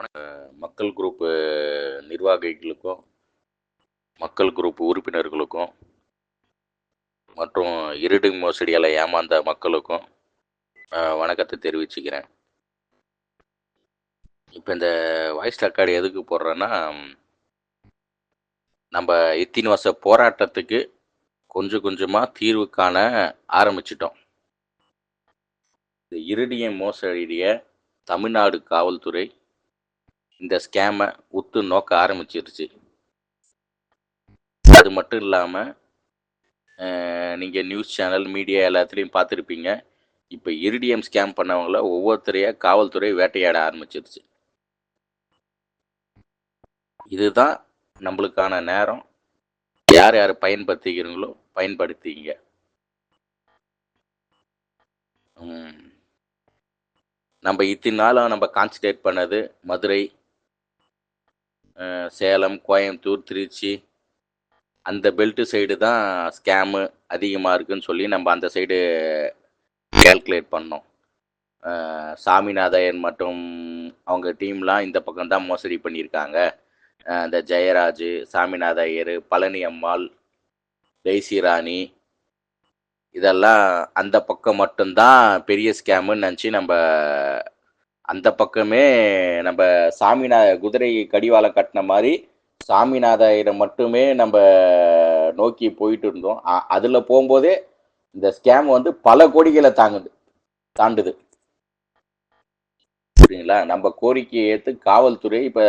வணக்க மக்கள் குரூப்பு நிர்வாகிகளுக்கும் மக்கள் குரூப் உறுப்பினர்களுக்கும் மற்றும் இருடு மோசடியால் ஏமாந்த மக்களுக்கும் வணக்கத்தை தெரிவிச்சுக்கிறேன். இப்போ இந்த வாய்ஸ் ரெக்கார்டு எதுக்கு போடுறேன்னா நம்ம இத்தினி வருஷ போராட்டத்துக்கு கொஞ்சம் கொஞ்சமாக தீர்வு காண ஆரம்பிச்சிட்டோம். இந்த இருடிய மோசடிய தமிழ்நாடு காவல்துறை இந்த ஸ்கேமை உத்து நோக்க ஆரம்பிச்சிருச்சு. அது மட்டும் இல்லாமல் நீங்கள் நியூஸ் சேனல் மீடியா எல்லாத்துலேயும் பார்த்துருப்பீங்க. இப்போ இரிடியம் ஸ்கேம் பண்ணவங்கள ஒவ்வொருத்தரையாக காவல்துறை வேட்டையாட ஆரம்பிச்சிருச்சு. இதுதான் நம்மளுக்கான நேரம். யார் யார் பயன்படுத்திக்கிறீங்களோ பயன்படுத்திங்க. நம்ம இத்தனை நாளாக நம்ம கான்சன்ட்ரேட் பண்ணது மதுரை சேலம் கோயம்புத்தூர் திருச்சி. அந்த பெல்ட்டு சைடு தான் ஸ்கேமு அதிகமாக இருக்குன்னு சொல்லி நம்ம அந்த சைடு கேல்குலேட் பண்ணோம். அஹ், சாமிநாதையன் மற்றும் அவங்க டீம்லாம் இந்த பக்கம் தான் மோசடி பண்ணியிருக்காங்க. அந்த இந்த ஜெயராஜ் சாமிநாத ஐயர் பழனி அம்மாள் ஜெய்சி ராணி. இதெல்லாம் அந்த பக்கம் மட்டும்தான் பெரிய ஸ்கேமுன்னு நினச்சி நம்ம அந்த பக்கமே நம்ம சாமிநாத குதிரை கடிவாளம் கட்டின மாதிரி சாமிநாதாயிரம் மட்டுமே நம்ம நோக்கி போயிட்டு இருந்தோம். அதில் போகும்போதே இந்த ஸ்கேம் வந்து பல கோடிகளை தாங்குது தாண்டுது. புரியுங்களா நம்ம கோரிக்கையை ஏற்று காவல்துறை இப்போ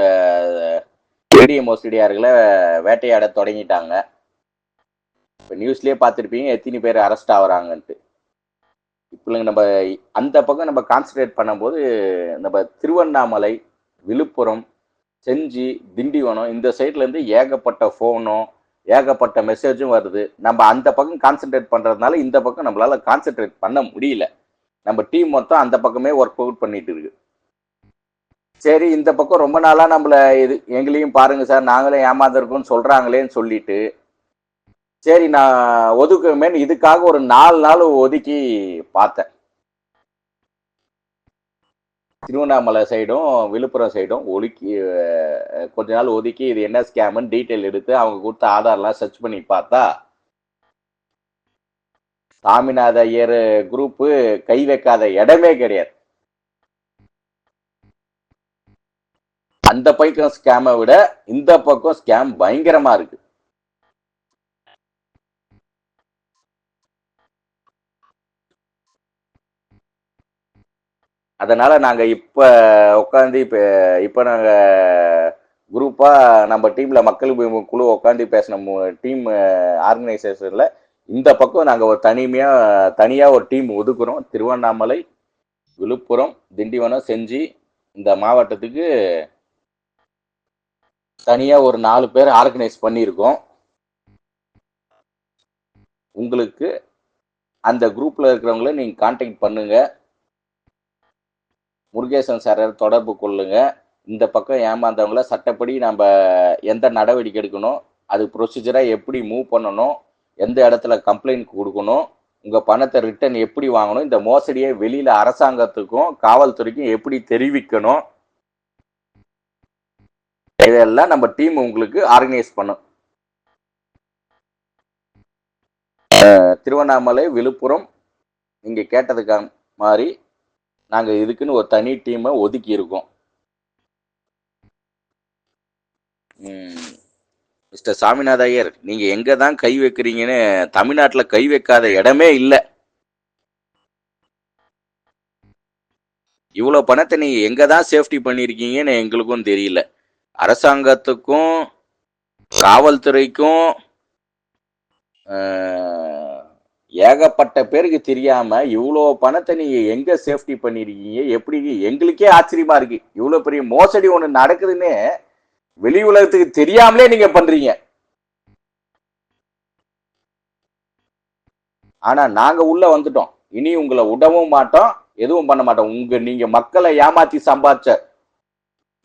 பெரிய மோசடியார்களை வேட்டையாட தொடங்கிட்டாங்க. இப்போ நியூஸ்லேயே பார்த்துருப்பீங்க எத்தனை பேர் அரெஸ்ட் ஆகுறாங்கன்ட்டு. இல்லைங்க நம்ம அந்த பக்கம் நம்ம கான்சன்ட்ரேட் பண்ணும்போது நம்ம திருவண்ணாமலை விழுப்புரம் செஞ்சி திண்டிவனம் இந்த சைட்லேருந்து ஏகப்பட்ட ஃபோனும் ஏகப்பட்ட மெசேஜும் வருது. நம்ம அந்த பக்கம் கான்சென்ட்ரேட் பண்ணுறதுனால இந்த பக்கம் நம்மளால் கான்சென்ட்ரேட் பண்ண முடியல. நம்ம டீம் மொத்தம் அந்த பக்கமே ஒர்க் அவுட் பண்ணிட்டு இருக்கு. சரி இந்த பக்கம் ரொம்ப நாளாக நம்மள இது எங்களையும் பாருங்கள் சார். நாங்களும் ஏமாந்துருக்கோம்னு சொல்கிறாங்களேன்னு சொல்லிட்டு சரி நான் ஒதுக்குமேன்னு இதுக்காக ஒரு நாலு நாள் ஒதுக்கி பார்த்தேன். திருவண்ணாமலை சைடும் விழுப்புரம் சைடும் ஒதுக்கி கொஞ்ச நாள் ஒதுக்கி இது என்ன ஸ்கேம்னு டீட்டெயில் எடுத்து அவங்க கொடுத்த ஆதார்லாம் சர்ச் பண்ணி பார்த்தா சாமிநாத ஐயர் குரூப்பு கை வைக்காத இடமே கிடையாது. அந்த பக்கம் ஸ்கேமை விட இந்த பக்கம் ஸ்கேம் பயங்கரமா இருக்கு. அதனால் நாங்கள் இப்போ உட்காந்து இப்போ இப்போ நாங்கள் குரூப்பாக நம்ம டீமில் மக்கள் குழு உட்காந்து பேசின டீம் ஆர்கனைசேஷனில் இந்த பக்கம் நாங்கள் ஒரு தனிமையாக தனியாக ஒரு டீம் ஒதுக்குறோம். திருவண்ணாமலை விழுப்புரம் திண்டிவனம் செஞ்சி இந்த மாவட்டத்துக்கு தனியாக ஒரு நாலு பேர் ஆர்கனைஸ் பண்ணியிருக்கோம். உங்களுக்கு அந்த குரூப்பில் இருக்கிறவங்கள நீங்கள் கான்டாக்ட் பண்ணுங்கள் முருகேசன் சாரை தொடர்பு கொள்ளுங்க. இந்த பக்கம் ஏமாந்தவங்கள சட்டப்படி நம்ம எந்த நடவடிக்கை எடுக்கணும் அது ப்ரொசீஜராக எப்படி மூவ் பண்ணணும் எந்த இடத்துல கம்ப்ளைண்ட் கொடுக்கணும் உங்கள் பணத்தை ரிட்டர்ன் எப்படி வாங்கணும் இந்த மோசடியை வெளியில் அரசாங்கத்துக்கும் காவல்துறைக்கும் எப்படி தெரிவிக்கணும் இதெல்லாம் நம்ம டீம் உங்களுக்கு ஆர்கனைஸ் பண்ணும். திருவண்ணாமலை விழுப்புரம் நீங்கள் கேட்டதுக்கான மாதிரி நாங்கள் இதுக்குன்னு ஒரு தனி டீமை ஒதுக்கி இருக்கோம். மிஸ்டர் சாமிநாத ஐயர் நீங்க எங்க தான் கை வைக்கிறீங்கன்னு தமிழ்நாட்டில் கை வைக்காத இடமே இல்லை. இவ்வளோ பணத்தை நீங்க எங்க தான் சேஃப்டி பண்ணியிருக்கீங்கன்னு எங்களுக்கும் தெரியல. அரசாங்கத்துக்கும் காவல்துறைக்கும் ஏகப்பட்ட பேருக்கு தெரியாம இவ்வளோ பணத்தை நீங்க எங்க சேஃப்டி பண்ணிருக்கீங்க? எப்படி எங்களுக்கே ஆச்சரியமா இருக்கு. இவ்வளோ பெரிய மோசடி ஒன்று நடக்குதுன்னு வெளி உலகத்துக்கு தெரியாமலே நீங்க பண்றீங்க. ஆனா நாங்க உள்ள வந்துட்டோம். இனி உங்களை விடவும் மாட்டோம் எதுவும் பண்ண மாட்டோம். உங்க நீங்க மக்களை ஏமாத்தி சம்பாதிச்ச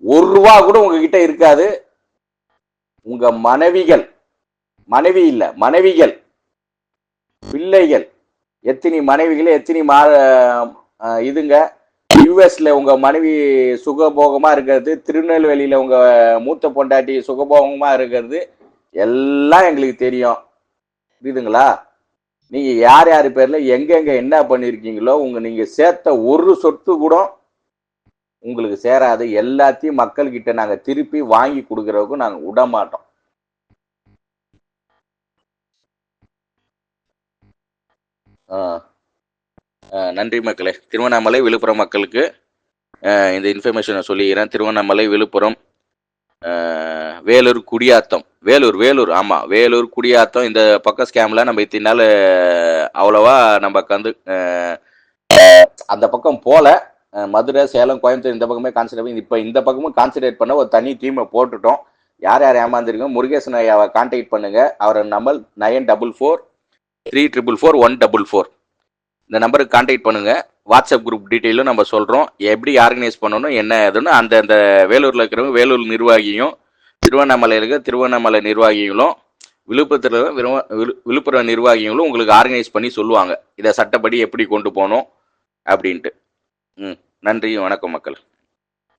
ஒரு ரூபா கூட உங்ககிட்ட இருக்காது. உங்க மனைவிகள் மனைவி இல்ல மனைவிகள் பிள்ளைகள் எத்தனை மனைவிகளை எத்தனை மா இதுங்க யூஎஸ்ல உங்க மனைவி சுகபோகமா இருக்கிறது திருநெல்வேலியில உங்க மூத்த பொண்டாட்டி சுகபோகமா இருக்கிறது எல்லாம் எங்களுக்கு தெரியும். புரியுதுங்களா? நீங்க யார் யார் பேர்ல எங்கெங்க என்ன பண்ணிருக்கீங்களோ உங்க நீங்க சேர்த்த ஒரு சொத்து கூட உங்களுக்கு சேராது. எல்லாத்தையும் மக்கள்கிட்ட நாங்க திருப்பி வாங்கி கொடுக்கறதுக்கும் நாங்க விட மாட்டோம் நன்றி மக்களே. திருவண்ணாமலை விழுப்புரம் மக்களுக்கு இந்த இன்ஃபர்மேஷனை சொல்லிக்கிறேன். திருவண்ணாமலை விழுப்புரம் வேலூர் குடியாத்தம். வேலூர் வேலூர் ஆமாம் வேலூர் குடியாத்தம் இந்த பக்கம் ஸ்கேமில் நம்ம இத்தினால நாள் அவ்வளோவா நம்ம கந்து அந்த பக்கம் போல மதுரை சேலம் கோயம்புத்தூர் இந்த பக்கமே கான்சன்ட்ரேட் இப்போ இந்த பக்கமும் கான்சன்ட்ரேட் பண்ண ஒரு தனி டீமை போட்டுட்டோம். யார் யார் ஏமாந்துருக்கோம்? முருகேசன் ஐயாவை கான்டாக்ட் பண்ணுங்கள் அவர் number nine double four three triple four one double four இந்த நம்பருக்கு கான்டாக்ட் பண்ணுங்கள் வாட்ஸ்அப் குரூப் டீட்டெயிலும் நம்ம சொல்கிறோம் எப்படி ஆர்கனைஸ் பண்ணணும் என்ன ஏதுன்னு அந்த அந்த வேலூரில் இருக்கிறவங்க வேலூர் நிர்வாகியும் திருவண்ணாமலையில் இருக்க திருவண்ணாமலை நிர்வாகிகளும் விழுப்புரத்தில் விரும்ப விழு- விழுப்புரம் நிர்வாகிகளும் உங்களுக்கு ஆர்கனைஸ் பண்ணி சொல்லுவாங்க. இதை சட்டப்படி எப்படி கொண்டு போகணும் அப்படின்ட்டு. ம் நன்றி வணக்கம் மக்கள்.